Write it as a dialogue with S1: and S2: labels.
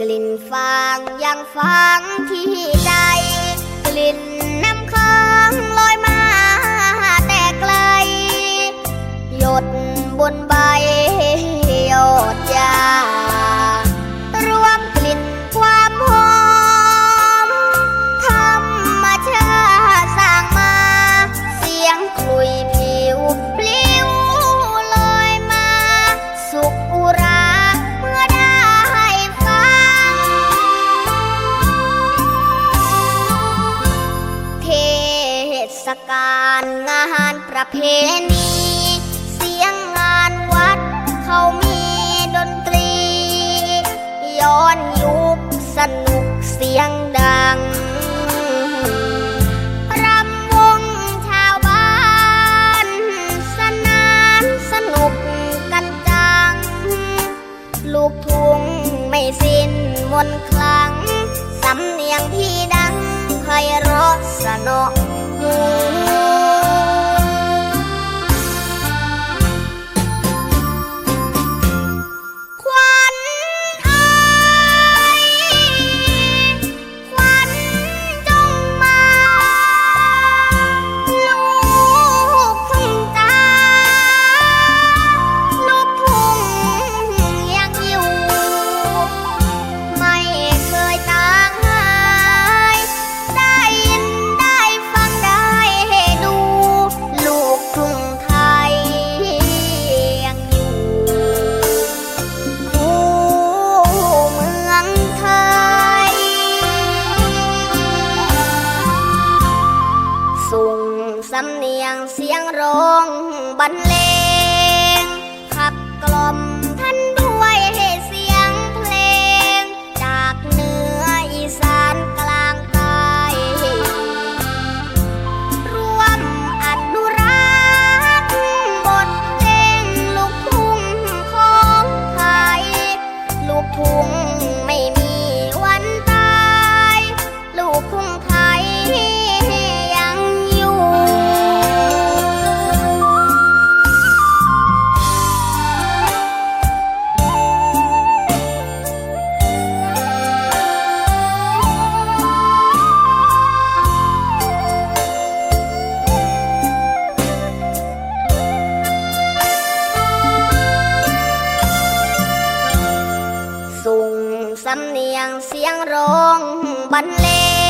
S1: กลิ่นฟางยังฟังที่ใจกลิ่น ประเพณี เสียงงานวัด เขามีดนตรี ย้อนยุคสนุกเสียงดังรำวงชาวบ้าน สนานสนุกกันจัง ลูกทุ่งไม่สิ้นมนคลัง สำเนียงพี่ดังไพเราะสนอ สำเนียงเสียงร้องบรรเลงขับกล่อม ส่งสำเนียงเสียงร้องบรรเลง